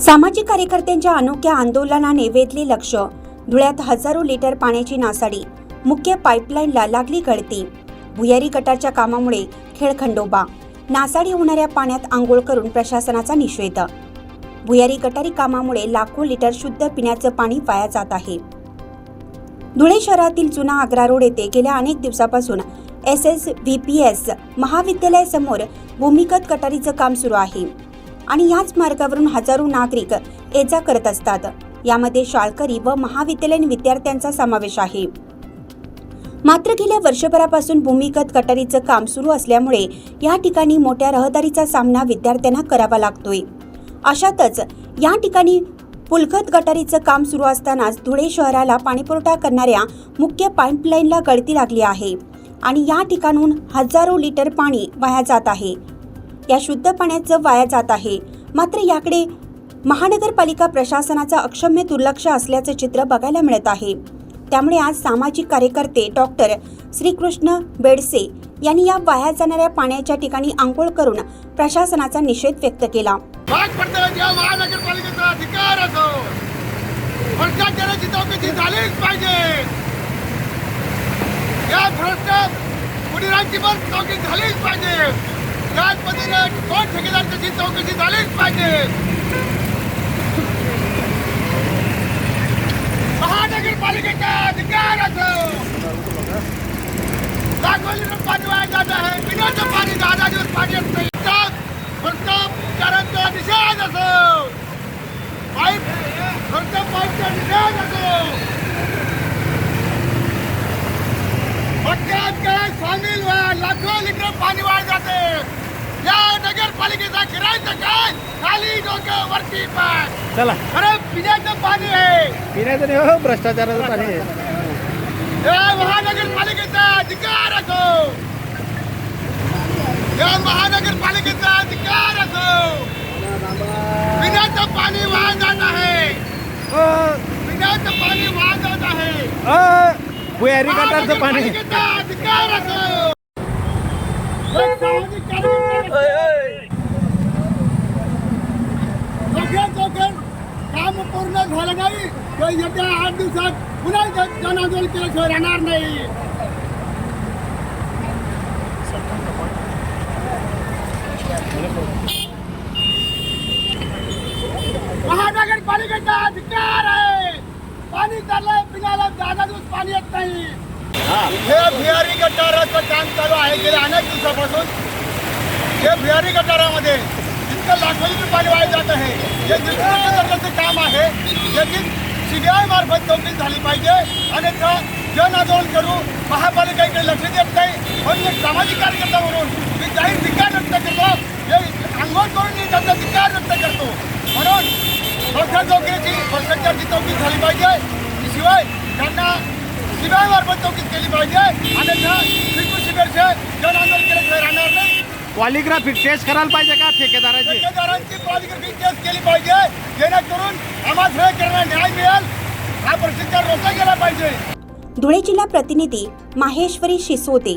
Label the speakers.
Speaker 1: सामाजिक कार्यकर्त्यांच्या अनोख्या आंदोलनाने वेधले लक्ष. धुळ्यात हजारो लिटर पाण्याची नासाडी मुख्य पाईपलाईनला लागली गळती. भुयारी गटाच्या कामामुळे खेळखंडोबा नासाडी होणाऱ्या पाण्यात आंघोळ करून प्रशासनाचा निषेध. भुयारी गटारी कामामुळे लाखो लिटर शुद्ध पिण्याचं पाणी वाया जात आहे. धुळे शहरातील जुना आग्रा रोड येथे गेल्या अनेक दिवसापासून S S V P S महाविद्यालयासमोर भूमिगत गटारीचं काम सुरू आहे. आणि याच मार्गावरून हजारो नागरिक ये जा करत असतात. यामध्ये शाळकरी व महाविद्यालयीन विद्यार्थ्यांचा समावेश आहे. मात्र गेल्या वर्षभरापासून भूमिगत गटारीचं काम सुरू असल्यामुळे या ठिकाणी मोठ्या रहदारीचा सामना विद्यार्थ्यांना करावा लागतोय. अशातच या ठिकाणी पुलगत गटारीचं काम सुरू असतानाच धुळे शहराला पाणीपुरवठा करणाऱ्या मुख्य पाईपलाईनला गळती लागली आहे आणि या ठिकाणून हजारो लिटर पाणी वाया जात आहे. या शुद्ध पाण्याचं वाया जात आहे. मात्र याकडे महानगरपालिका प्रशासनाचं अक्षम्य दुर्लक्ष असल्याचं चित्र बघायला मिळत आहे. त्यामुळे आज सामाजिक कार्यकर्ते डॉक्टर श्रीकृष्ण बेडसे यांनी या वाया जाणाऱ्या पाण्याच्या ठिकाणी आंघोळ करून प्रशासनाचा निषेध व्यक्त केला.
Speaker 2: म्हणजे महानगरपालिकेचा अधिकार असो. भ्रष्टाचाराची चौकशी झालीच पाहिजे. या भ्रष्ट पण चौकशी झालीच पाहिजे. त्याच पद्धतीने कोण ठेकेदार त्याची चौकशी झालीच नगरपालिकेचा गिरायचं काय खाली डोकं वरती पाय.
Speaker 3: चला.
Speaker 2: खरं पिण्याचं पाणी आहे.
Speaker 3: पिण्याचं नाही हो भ्रष्टाचाराचं पाणी आहे.
Speaker 2: या महानगरपालिकेचा अधिकार असो. या महानगरपालिकेचा अधिकार असो. पिण्याचं पाणी वाया जात आहे पिण्याचं पाणी वाया जात आहे.
Speaker 3: अ, भुयारी गटारचं पाणी.
Speaker 2: महानगरपालिकेचा अधिकार असो एक सामाजिक कार्यकर्ते लवकरात लवकर काम पूर्ण झालं नाही. तर येत्या आठ दिवसात पुन्हा जन आंदोलन केल्याशिवाय राहणार नाही. महानगरपालिकेचा अधिकार आहे. पाणी चाललंय पिण्याला जागा दिवस पाणी येत नाही. हे भियारी गटाराचं काम चालू आहे गेल्या अनेक दिवसापासून. हे भियारी गटारामध्ये इतकं लाखो पाणी वाया जात हे। निकृष्ट दर्जाचं काम आहे याची सीबीआय मार्फत चौकशी झाली पाहिजे। अन्यथा जन आंदोलन करू महापालिकेकडे लक्ष देत नाही सामाजिक कार्यकर्ता म्हणून मी जाहीर धिक्कार व्यक्त करतो. हे अंघोळ करून मी त्याचा धिक्कार व्यक्त करतो. म्हणून भ्रष्टाचार चौकीची भ्रष्टाचारची चौकशी झाली पाहिजे. शिवाय त्यांना सीबीआय मार्फत चौकशी केली पाहिजे. अन्यथा शिकू शिबिरचे जन आंदोलन केल्याशिवाय राहणार
Speaker 3: पॉलिग्राफी टेस्ट करायला पाहिजे का ठेकेदाराची?
Speaker 2: ठेकेदारांची पॉलिग्राफी टेस्ट केली पाहिजे जेणेकरून आम्हाला हे न्याय मिळेल. हा भ्रष्टाचार रोखला गेला पाहिजे.
Speaker 1: धुळे जिल्हा प्रतिनिधी माहेश्वरी शिसोते